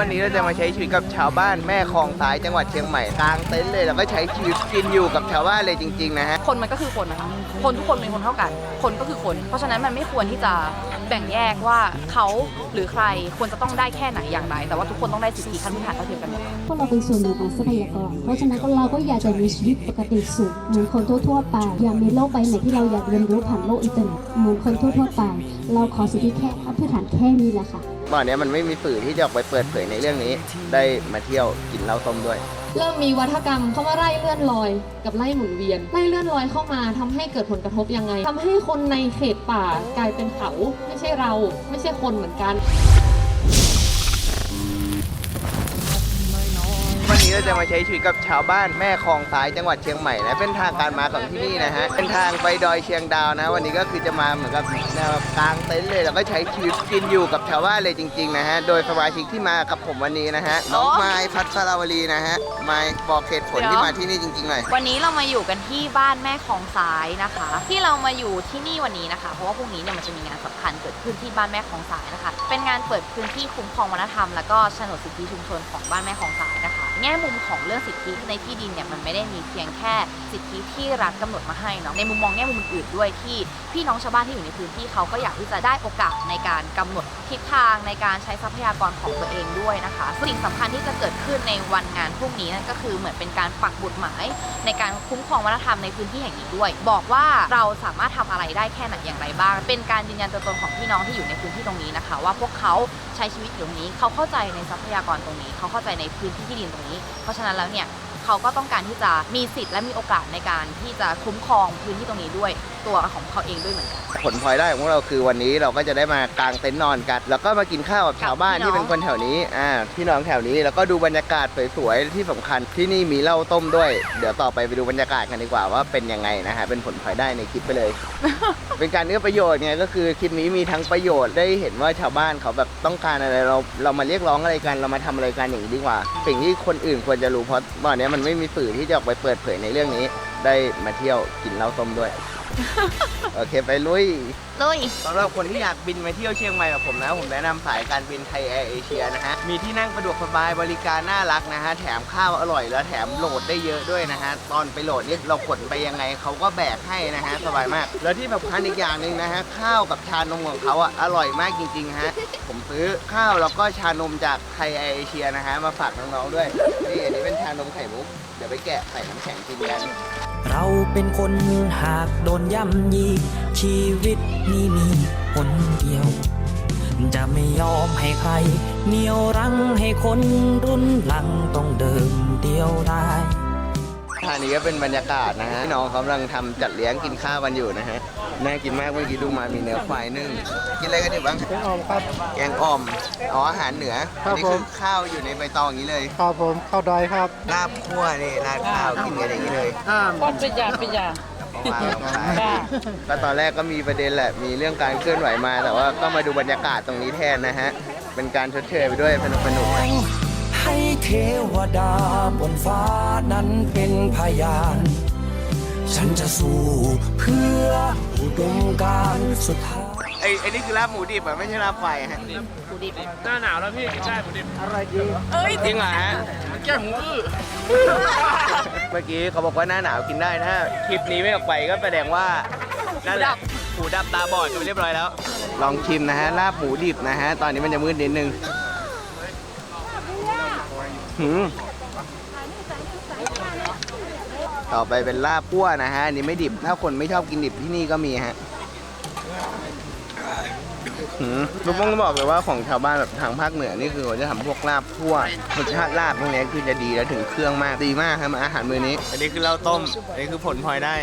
วันนี้เราจะมาใช้ชีวิตกับชาวบ้านแม่คลองสายจังหวัดเชียงใหม่กลางเต็นท์เลยแล้วก็ใช้ชีวิตกินอยู่กับชาวบ้านเลยจริงๆนะฮะคนมันก็คือคนนะคะคนทุกคนเป็นคนเท่ากัน คนก็คือคน เพราะฉะนั้นมันไม่ควรที่จะแบ่งแยกว่าเขาหรือใครควรจะต้องได้แค่ไหนอย่างไร แต่ว่าทุกคนต้องได้สิทธิขั้นพื้นฐานเท่าเทียมกันหมดพวกเราเป็นส่วนหนึ่งของทรัพยากร เพราะฉะนั้นเราก็อยากจะมีชีวิตปกติสุขเหมือนคนทั่วๆไปอยากมีโลกใบใหม่ที่เราอยากเรียนรู้ผ่านโลกอินเทอร์เน็ตเหมือนคนทั่วๆไปเราขอสิทธิแค่พื้นฐานแค่นี้แหละค่ะ่อนนี้มันไม่มีสื่อที่จะออกไปเปิดเผยในเรื่องนี้ ได้มาเที่ยวกินเหล้าต้มด้วย เริ่มมีวัฒกรรมเข้ามาไล่เลื่อนลอย กับไล่หมุนเวียนไล่เลื่อนลอยเข้ามาทำให้เกิดผลกระทบยังไงทำให้คนในเขตป่ากลายเป็นเขา ไม่ใช่เรา ไม่ใช่คนเหมือนกัน เราจะมาใช้ชีวิตกับชาวบ้านแม่คลองสายจังหวัดเชียงใหม่นะเป็นทางการมาของที่นี่นะฮะเป็นทางไปดอยเชียงดาวนะ วันนี้ก็คือจะมาเหมือนกับแนวกลางเต็นท์เลยแล้วก็ใช้ชีวิตกินอยู่กับชาวบ้านเลยจริงๆนะฮะโดยสมาชิกที่มากับผมวันนี้นะฮะน้องไม้พัทราวลีนะฮะไม้บอกเหตุผลที่มาที่นี่จริงๆหน่อยวันนี้เรามาอยู่กันที่บ้านแม่ของสายนะคะ ที่เรามาอยู่ที่นี่วันนี้นะคะ เพราะว่าพรุ่งนี้เนี่ยมันจะมีงานสำคัญเกิดขึ้นที่บ้านแม่ของสายนะคะ เป็นงานเปิดพื้นที่คุ้มครองวัฒนธรรม แล้วก็โฉนดสิทธิชุมชนของบ้านแม่ของสายนะคะแง่มุมของเรื่องสิทธิในที่ดินเนี่ยมันไม่ได้มีเพียงแค่สิทธิที่รัฐกำหนดมาให้เนาะในมุมมองแง่มุมอื่นด้วยที่พี่น้องชาวบ้านที่อยู่ในพื้นที่เขาก็อยากที่จะได้โอกาสในการกำหนด ทิศทางในการใช้ทรัพยากรของตัวเองด้วยนะคะสิ่งสำคัญที่จะเกิดขึ้นในวันงานพรุ่งนี้นั่นก็คือเหมือนเป็นการปักบุตรหมาย ในการคุ้มครองวัฒนธรรมในพื้นที่แห่งนี้ด้วย บอกว่าเราสามารถทำอะไรได้แค่ไหนอย่างไรบ้าง เป็นการยืนยันตัวตนของพี่น้องที่อยู่ในพื้นที่ตรงนี้นะคะ ว่าพวกเขาใช้ชีวิตอยู่ตรงนี้ เขาเข้าใจในทรัพยากรตรงนี้ เขาเข้าใจในพื้นที่ที่ดินตรงนี้ เพราะฉะนั้นแล้วเนี่ย เขาก็ต้องการที่จะมีสิทธิ์และมีโอกาสในการที่จะคุ้มครองพื้นที่ตรงนี้ด้วยตัวของเขาเองด้วยเหมือนกัน ผลพลอยได้ของพวกเราคือวันนี้เราก็จะได้มากางเต็นท์นอนกัน แล้วก็มากินข้าวกับชาวบ้านพี่น้องที่เป็นคนแถวนี้อ่าพี่น้องแถวนี้แล้วก็ดูบรรยากาศสวยๆที่สำคัญที่นี่มีเหล้าต้มด้วย เดี๋ยวต่อไปไปดูบรรยากาศกันดีกว่าว่าเป็นยังไงนะฮะเป็นผลพลอยได้ในคลิปไปเลย เป็นการเอื้อประโยชน์ไงก็คือคลิปนี้มีทั้งประโยชน์ได้เห็นว่าชาวบ้านเขาแบบต้องการอะไรเราเรามาเรียกร้องอะไรกันเรามาทำอะไรกันอย่างนี้ดีกว่า สิ่งที่คนอื่นควรจะรู้เพราะตอนนี้มันไม่มีสื่อที่จะออกไปเปิดเผยในเรื่องนี้ ได้มาเที่ยวกินเหล้าต้มด้วย โอเคไปลุยเลยสำหรับคนที่อยากบินมาเที่ยวเชียงใหม่กับผมนะ ผมแนะนำสายการบินไทยแอร์เอเชียนะฮะ มีที่นั่งสะดวกสบายบริการน่ารักนะฮะ แถมข้าวอร่อยแล้วแถมโหลดได้เยอะด้วยนะฮะ ตอนไปโหลดนี่เราขนไปยังไงเขาก็แบกให้นะฮะ สบายมาก แล้วที่สำคัญอีกอย่างหนึ่งนะฮะ ข้าวกับชานมของเขาอะอร่อยมากจริงๆฮะ ผมซื้อข้าวแล้วก็ชานมจากไทยแอร์เอเชียนะฮะมาฝากน้องๆด้วยนี่อันนี้เป็นชานมไข่มุกเดี๋ยวไปแกะใส่น้ำแข็งกินกัน เราเป็นคนหากโดนย่ำยี ชีวิตนี้มีคนเดียว จะไม่ยอมให้ใครเหนียวรั้งให้คนรุ่นหลังต้องเดิมเดียวได้ ท่านี้ก็เป็นบรรยากาศนะฮะพี่น้องเขากำลังทำจัดเลี้ยงกินข้าวกันอยู่นะฮะ น่ากินมากเมื่อกี้ดูมามีเนื้อควายนึ่ง กินอะไรกันอยู่บ้างแกงอ่อมครับ แกงอ่อม อ๋ออาหารเหนือ ครัอับนี้ผมคือข้าวอยู่ในใบตองอย่างนี้เลย ครับผมข้าวดอยครับลาบคั่วนี่ราดข้าวกินกันอย่างนี้เลยก้อนปิยาปิยา เอามาเอามาจ้าก็ตอนแรกก็มีประเด็นแหละ มีเรื่องการเคลื่อนไหวมา แต่ว่าก็มาดูบรรยากาศตรงนี้แทนนะฮะ เป็นการชดเชยไปด้วยสนุกสนุกให้ เทวดาบนฟ้านั้นเป็นพยาน ฉันจะสู้เพื่ออุดมการณ์สุดท้าย ไอ้ไอ้นี่คือลาบหมูดิบอะไม่ใช่ลาบไฟฮะหน้าหนาวแล้วพี่กินได้ผมดิจริงเหรอฮะแก้หูอื้อเมื่อกี้เขาบอกว่าหน้าหนาวกินได้ถ้าคลิปนี้ไม่ออกไปก็แสดงว่านั่นแหละหูดับตาบอดกันไปเรียบร้อยแล้ว ลองชิมนะฮะลาบหมูดิบนะฮะตอนนี้มันจะมืดนิดนึง หืมต่อไปเป็นลาบพั่วนะฮะอันนี้ไม่ดิบ ถ้าคนไม่ชอบกินดิบที่นี่ก็มีฮะหืมลูกป้องบอกเลยว่าของชาวบ้านแบบทางภาคเหนือนี่คือเขาจะทำพวกลาบพั่วรสชาติลาบพวกนี้คือจะดีแล้วถึงเครื่องมากดีมากครับอาหารมื้อนี้ อันนี้คือเหล้าต้ม อันนี้คือผลพลอยได้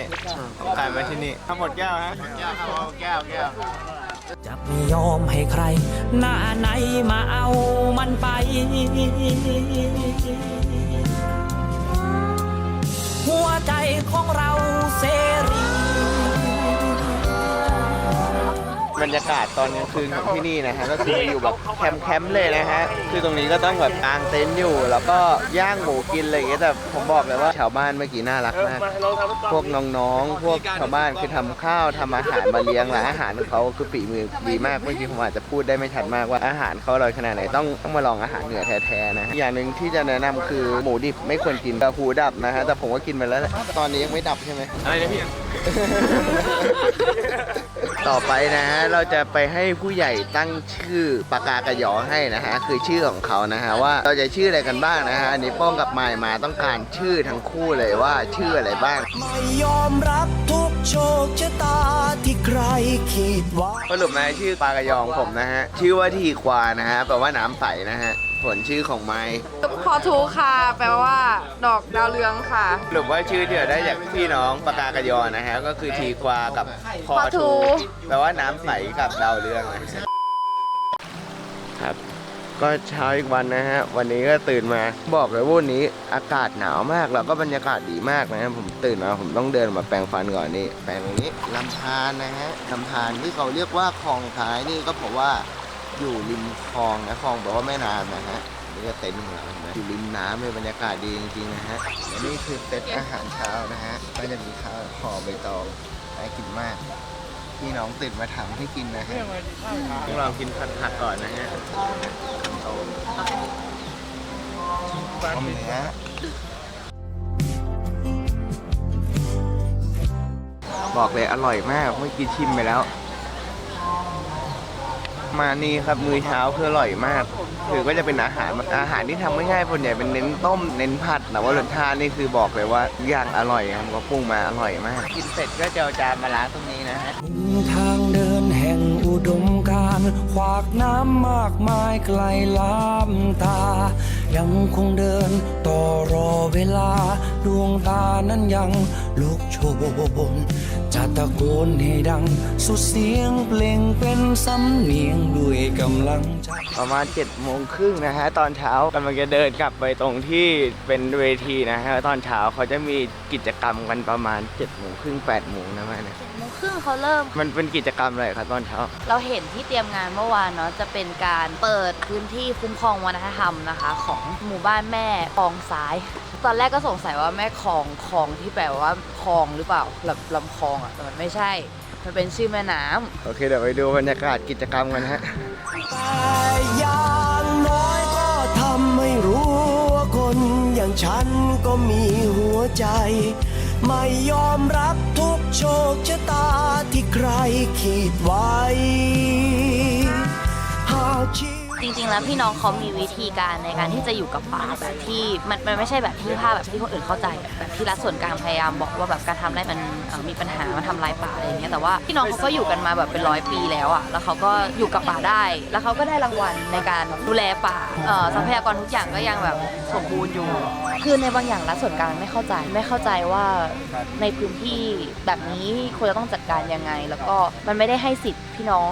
ของการมาที่นี่ทั้งหมดแก้วฮะแก้วครับแก้วแก้วจะ ไม่ยอมให้ใคร หน้าไหนมาเอามันไป หัวใจของเราเสรี บรรยากาศตอนกลางคืนของที่นี่นะฮะก็คืออยู่แบบแคมป์แคมป์เลยนะฮะคือตรงนี้ก็ต้องแบบกางเต็นท์อยู่ แล้วก็ย่างหมูกินอะไรอย่างเงี้ยแต่ผมบอกเลยว่าชาวบ้านเมื่อกี้น่ารักมาก พวกน้องๆ พวกชาวบ้านคือทำข้าวทำอาหารมาเลี้ยงและอาหารของเขาคือฝีมือดีมากเมื่อกี้ผมอาจจะพูดได้ไม่ชัดมากว่าอาหารเขาอร่อยขนาดไหนต้องต้องมาลองอาหารเหนือแท้ๆนะอย่างหนึ่งที่จะแนะนำคือหมูดิบไม่ควรกินแต่หูดับนะฮะแต่ผมก็กินไปแล้วแหละตอนนี้ยังไม่ดับใช่ไหม อะไรนะพี่ ต่อไปนะฮะเราจะไปให้ผู้ใหญ่ตั้งชื่อปากกากระหยอให้นะฮะคือชื่อของเขานะฮะว่าเราจะชื่ออะไรกันบ้างนะฮะอันนี้ป้องกับมายมาต้องการชื่อทั้งคู่เลยว่าชื่ออะไรบ้าง ไม่ยอมรับทุกโชคชะตาที่ใครคิดไว่า สรุปนะชื่อปลากระยองผมนะฮะ ชื่อว่าทีควานะฮะแปลว่าน้ำใสนะฮะ ผลชื่อของไม้พอทูค่ะ แปลว่า ดอกดาวเรืองค่ะสรุปว่าชื่อที่เราได้จากพี่น้องปากากระยอนะฮะก็คือทีควากับพอพอทูทูแปลว่าน้ำใสกับดาวเรืองนะฮะครับ ก็เช้าอีกวันนะฮะ วันนี้ก็ตื่นมาบอกเลยว่าวันนี้อากาศหนาวมากแล้วก็บรรยากาศดีมากนะฮะผมตื่นมาผมต้องเดินมาแปรงฟันก่อนนี่แปรงตรงนี้ลำธารนะฮะลำธารที่เขาเรียกว่าคลองท้ายนี่ก็เพราะว่า อยู่ริมคลองนะคลองแปลว่าแม่น้ำนะฮะนี่ก็เต็นท์ของเราเห็นไหมอยู่ริมน้ำเลยบรรยากาศดีจริงๆนะฮะและนี่คือเซตอาหารเช้านะฮะก็จะมีข้าวห่อใบตองน่ากินมากพี่น้องตื่นมาทำให้กินนะฮะต้องลองกินผัดผักก่อนนะฮะโอ้ต้มเนื้อบอกเลยอร่อยมากเมื่อกี้ชิมไปแล้ว มานี่ครับมื้อเช้าคืออร่อยมาก คือก็จะเป็นอาหารอาหารที่ทำง่ายๆส่วนใหญ่เป็นเน้นต้มเน้นผัดแต่ว่ารสชาตินี่คือบอกเลยว่าอย่างอร่อยครับก็ปรุงมาอร่อยมาก กินเสร็จก็จะเอาจานมาล้างตรงนี้นะฮะทางเดินแห่งอุดมการขวากน้ำมากมายไกลล้ำตา ยังคงเดินต่อรอเวลา ดวงตานั้นยังลุกโชนจะตะโกนให้ดัง สุดเสียงเพลงเป็นสำเนียงด้วยกำลังใจประมาณ7จ็ดโมงครึ่งนะฮะ ตอนเช้ากำลังจะเดินกลับไปตรงที่เป็นเวทีนะฮะ ตอนเช้าเขาจะมีกิจกรรมกันประมาณ7จ็ดโมงครึ่งแปดโมงนะแม่นะ ครึ่งเขาเริ่ม มันเป็นกิจกรรมอะไรครับตอนเช้า เราเห็นที่เตรียมงานเมื่อวานเนาะจะเป็นการเปิดพื้นที่คุ้มครองวัฒนธรรมนะคะ ของหมู่บ้านแม่คลองซ้าย ตอนแรกก็สงสัยว่าแม่คลองคลองที่แปลว่าคลองหรือเปล่าลำลำคลองอะแต่มันไม่ใช่ มันเป็นชื่อแม่น้ำ โอเค เดี๋ยวไปดูบรรยากาศกิจกรรมกันฮะ แต่อย่างน้อยก็ทำให้รู้ว่าคนอย่างฉันก็มีหัวใจ ไม่ยอมรับทุกโชคชะตาที่ใครขีดไว้หากชี จริง ๆ แล้วพี่น้องเขามีวิธีการในการที่จะอยู่กับป่าแบบที่มันมันไม่ใช่แบบที่ภาพแบบที่คนอื่นเข้าใจแบบที่รัฐส่วนกลางพยายามบอกว่าแบบการทำไรมันเอ่อมีปัญหามันทำลายป่าอะไรอย่างเงี้ยแต่ว่าพี่น้องเขาก็อยู่กันมาแบบเป็นร้อยปีแล้วอะแล้วเขาก็อยู่กับป่าได้ แล้วเขาก็ได้รางวัลในการดูแลป่าเอ่อทรัพยากรทุกอย่างก็ยังแบบสมบูรณ์อยู่ คือในบางอย่างรัฐส่วนกลางไม่เข้าใจไม่เข้าใจว่าในพื้นที่แบบนี้ควรจะต้องจัดการยังไง แล้วก็มันไม่ได้ให้สิทธิ์พี่น้อง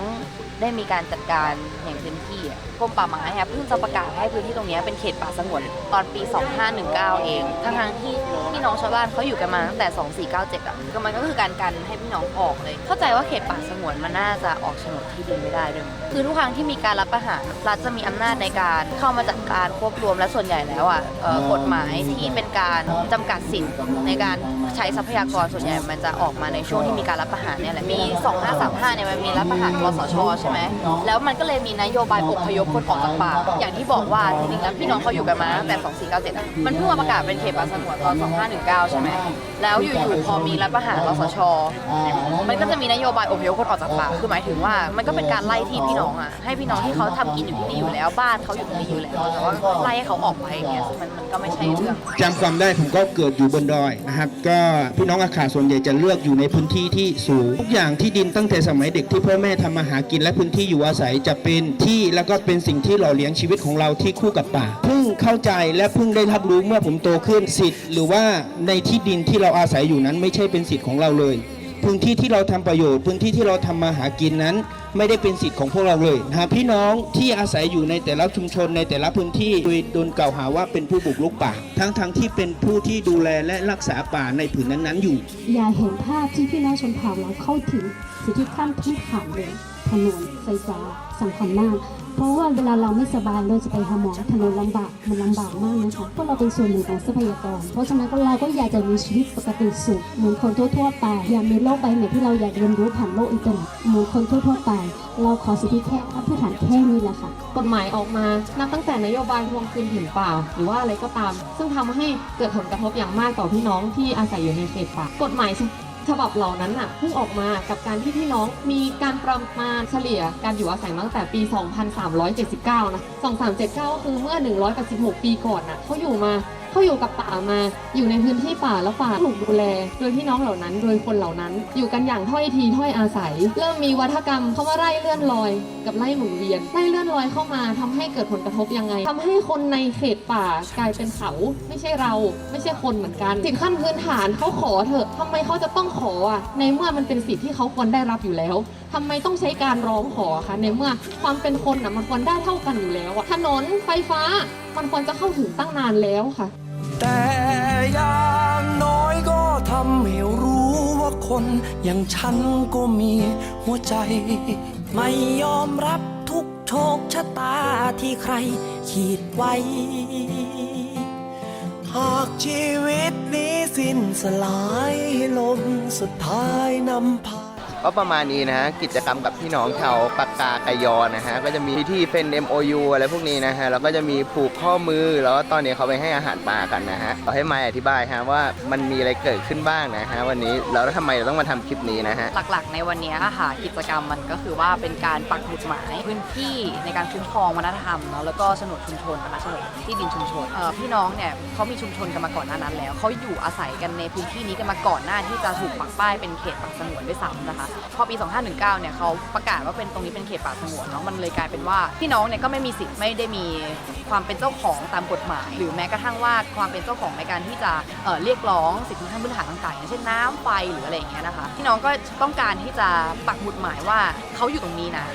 ได้มีการจัดการอย่างเต็มที่อะ กรมป่าไม้อะเพิ่งจะประกาศให้พื้นที่ตรงเนี้ยเป็นเขตป่าสงวนตอนปี 2519 เอง ทั้งทที่พี่น้องชาวบ้านเขาอยู่กันมาตั้งแต่ 2497อะก็มันก็คือการกันให้พี่น้องออกเลย เข้าใจว่าเขตป่าสงวนมันน่าจะออกโฉนดที่ดินไม่ได้ด้วยคือทุกครั้งที่มีการรับประหารรัฐจะมีอำนาจในการเข้ามาจัดการควบรวมและส่วนใหญ่แล้วอะเอ่อกฎหมายที่เป็นการจำกัดสิทธิ์ในการใช้ทรัพยากรส่วนใหญ่มันจะออกมาในช่วงที่มีการรับประหารเนี่ยแหละมี 2535เนี่ยมันมีรัฐประหารคสชใช่ไหมแล้วมันก็เลยมีนโยบายอพยพคนออกจากป่าอย่างที่บอกว่าจริงๆแล้วพี่น้องเขาอยู่กันมาตั้งแต่ 2497อะมันเพิ่งมาประกาศเป็นเขตป่าสงวนตอน 2519 ใช่ไหมแล้วอยู่ๆพอมีรัฐประหารคสช มันก็จะมีนโยบายอพยพคนออกจากป่าคือหมายถึงว่ามันก็เป็นการไล่ที่พี่น้องอะให้พี่น้องที่เขาทำกินอยู่ที่นี่อยู่แล้วบ้านเขาอยู่ที่นี่อยู่แล้วแต่ว่าไล่ให้เขาออกไปอย่างเงี้ยซึ่งมันมันก็ไม่ใช่เรื่อง จำความได้ผมก็เกิดอยู่บนดอยนะครับ ก็พี่น้องอาขาส่วนใหญ่จะเลือกอยู่ในพื้นที่ที่สูง ทุกอย่างที่ดินตั้งแต่สมัยเด็กที่พ่อแม่ทำมาหากินและพื้นที่อยู่อาศัยจะเป็นที่แล้วก็เป็นสิ่งที่หล่อเลี้ยงชีวิตของเราที่คู่กับป่าเพิ่งเข้าใจและเพิ่งได้รับรู้เมื่อผมโตขึ้นสิทธิ์ หรือว่าในที่ดินที่เราอาศัยอยู่นั้นไม่ใช่เป็นสิทธิ์ของเราเลยพื้นที่ที่เราทำประโยชน์พื้นที่ที่เราทำมาหากินนั้น ไม่ได้เป็นสิทธิ์ของพวกเราเลยนะฮะพี่น้องที่อาศัยอยู่ในแต่ละชุมชนในแต่ละพื้นที่โดยโดนกล่าวหาว่าเป็นผู้บุกรุกป่า ทั้งๆทที่เป็นผู้ที่ดูแลและรักษาป่าในผืนนั้นๆอยู่ อย่าเห็นภาพที่พี่น้องชนเผ่าเราเข้าถึงสิทธิขั้นพื้นฐานเลยถนนไฟฟ้าสำคัญมาก เพราะว่าเวลาเราไม่สบายเราจะไปหาหมอถนนลำบากมันลำบากมากนะคะเพวกเราเป็นส่วนหนึ่งของทรัพยากร เพราะฉะนั้นเราก็อยากจะมีชีวิตปกติสุขเหมือนคนทั่วๆไปอยากมีโลกใบใหม่ที่เราอยากเรียนรู้ผ่านโลกอินเทอร์เน็ตเหมือนคนทั่วๆไป เราขอสิทธิแค่พื้นฐานแค่นี้แหละค่ะกฎหมายออกมานับตั้งแต่นโยบายทวงคืนผืนป่า หรือว่าอะไรก็ตาม ซึ่งทำให้เกิดผลกระทบอย่างมากต่อพี่น้องที่อาศัยอยู่ในเขตป่ากฎหมาย ฉบับเหล่านั้นน่ะเพิ่งออกมากับการที่พี่น้องมีการประมาณเฉลี่ยการอยู่อาศัยมาตั้งแต่ปี 2379 นะ 2379 ก็คือเมื่อ 186 ปีก่อนน่ะเขาอยู่มา เขาอยู่กับป่ามา อยู่ในพื้นที่ป่าแล้วป่าถูกดูแล โดยพี่น้องเหล่านั้น โดยคนเหล่านั้น อยู่กันอย่างถ้อยทีถ้อยอาศัย เริ่มมีวัฒกรรมเข้ามาไล่เลื่อนลอย กับไล่หมุนเวียนไล่เลื่อนลอยเข้ามาทำให้เกิดผลกระทบยังไงทำให้คนในเขตป่ากลายเป็นเขา ไม่ใช่เรา ไม่ใช่คนเหมือนกันสิ่งขั้นพื้นฐานเขาขอเถอะทำไมเขาจะต้องขออะในเมื่อมันเป็นสิทธิ์ที่เขาควรได้รับอยู่แล้วทำไมต้องใช้การร้องขอคะในเมื่อความเป็นคนอะมันควรได้เท่ากันอยู่แล้วอะถนนไฟฟ้ามันควรจะเข้าถึงตั้งนานแล้วค่ะ แต่อย่างน้อยก็ทำให้รู้ว่าคนอย่างฉันก็มีหัวใจ ไม่ยอมรับทุกโชคชะตาที่ใครขีดไว้ หากชีวิตนี้สิ้นสลายลมสุดท้ายนำพา ก็ประมาณนี้นะฮะกิจกรรมกับพี่น้องชาวปากกากยอนะฮะก็จะมีพิธีเป็น MOU อะไรพวกนี้นะฮะแล้วก็จะมีผูกข้อมือแล้วตอนนี้เขาไปให้อาหารปลากันนะฮะเอาให้ไมายอธิบายฮะว่ามันมีอะไรเกิดขึ้นบ้างนะฮะวันนี้แล้วทำไมเราต้องมาทำคลิปนี้นะฮะหลักๆ ในวันนี้อะค่ะกิจกรรมมันก็คือว่าเป็นการปักหมุดหมายพื้นที่ในการคุ้มครองวัฒนธรรมเนาะแล้วก็โฉนชุมชนนะคะโฉนที่ดินชุมชนเออพี่น้องเนี่ยเขามีชุมชนกันมาก่อนหน้านั้นแล้วเขาอยู่อาศัยกันในพื้นที่นี้กันมาก่อนหน้าที่จะถูกปักป้ายเป็นเขตป่าสงวนด้วยซ้ำนะคะพอปี 2519 เนี่ยเขาประกาศว่าเป็นตรงนี้เป็นเขตป่าสงวนเนาะมันเลยกลายเป็นว่าพี่น้องเนี่ยก็ไม่มีสิทธิ์ไม่ได้มีความเป็นเจ้าของตามกฎหมาย หรือแม้กระทั่งว่าความเป็นเจ้าของในการที่จะเอ่อเรียกร้องสิทธิขั้นพื้นฐานต่างๆอย่างเช่นน้ำไฟหรืออะไรอย่างเงี้ยนะคะพี่น้องก็ต้องการที่จะปักหมุดหมายว่าเขาอยู่ตรงนี้นะ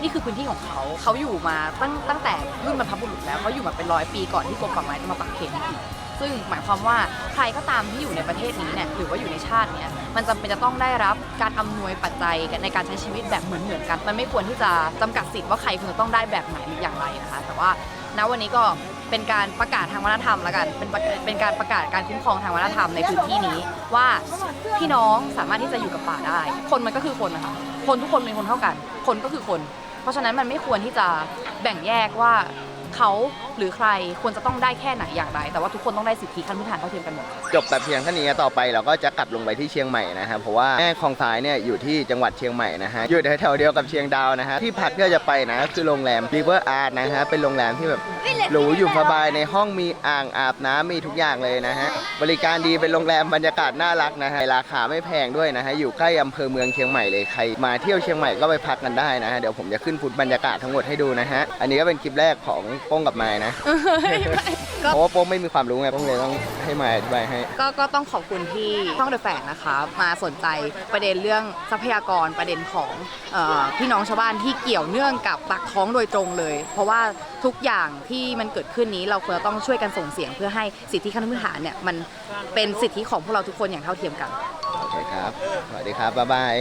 นี่คือพื้นที่ของเขา เขาอยู่มาตั้งตั้งแต่รุ่นบรรพบุรุษแล้ว เขาอยู่มาเป็นร้อยปีก่อนที่กรมป่าไม้จะมาปักเขตนี้อีก ซึ่งหมายความว่าใครก็ตามที่อยู่ในประเทศนี้เนี่ยหรือว่าอยู่ในชาติเนี้ยมันจำเป็นจะต้องได้รับการอำนวยปัจจัยในการใช้ชีวิตแบบเหมือนเหมือนๆกัน มันไม่ควรที่จะจำกัดสิทธิ์ว่าใครควรจะต้องได้แบบไหนหรืออย่างไรนะคะ แต่ว่าณวันนี้ก็เป็นการประกาศทางวัฒนธรรมแล้วกันเป็นประเป็นการประกาศการคุ้มครองทางวัฒนธรรมในพื้นที่นี้ว่าพี่น้องสามารถที่จะอยู่กับป่าได้ คนมันก็คือคนนะคะคนทุกคนเป็นคนเท่ากัน คนก็คือคน เพราะฉะนั้นมันไม่ควรที่จะแบ่งแยกว่า เขาหรือใครควรจะต้องได้แค่ไหนอย่างไร แต่ว่าทุกคนต้องได้สิทธิขั้นพื้นฐานเท่าเทียมกันหมด จบแต่เพียงเท่านี้ต่อไปเราก็จะกลับลงไปที่เชียงใหม่นะฮะเพราะว่าแม่คลองสายเนี่ยอยู่ที่จังหวัดเชียงใหม่นะฮะอยู่แถวๆเดียวกับเชียงดาวนะฮะที่พักที่เราจะไปนะคือโรงแรม River Art นะฮะเป็นโรงแรมที่แบบหรูอยู่สบายในห้องมีอ่างอาบน้ำมีทุกอย่างเลยนะฮะบริการดีเป็นโรงแรมบรรยากาศน่ารักนะฮะราคาไม่แพงด้วยนะฮะอยู่ใกล้อำเภอเมืองเชียงใหม่เลยใครมาเที่ยวเชียงใหม่ก็ไปพักกันได้นะฮะเดี๋ยวผมจะขึ้นฟุตบรรยากาศทั้งหมดให้ดูนะฮะอันนี้ก็เป็นคลิปแรกของโป้งกับไม้นะเพราะว่าโป้งไม่มีความรู้ไงโป้งเลยต้องให้ไม้อธิบายให้ ก็ก็ต้องขอบคุณที่ช่องเดอะแฟนนะคะมาสนใจประเด็นเรื่องทรัพยากรประเด็นของเออพี่น้องชาวบ้านที่เกี่ยวเนื่องกับปากท้องโดยตรงเลย เพราะว่าทุกอย่างที่มันเกิดขึ้นนี้เราควรจะต้องช่วยกันส่งเสียงเพื่อให้สิทธิขั้นพื้นฐานเนี่ยมันเป็นสิทธิของพวกเราทุกคนอย่างเท่าเทียมกัน โอเคครับ สวัสดีครับ บ๊ายบาย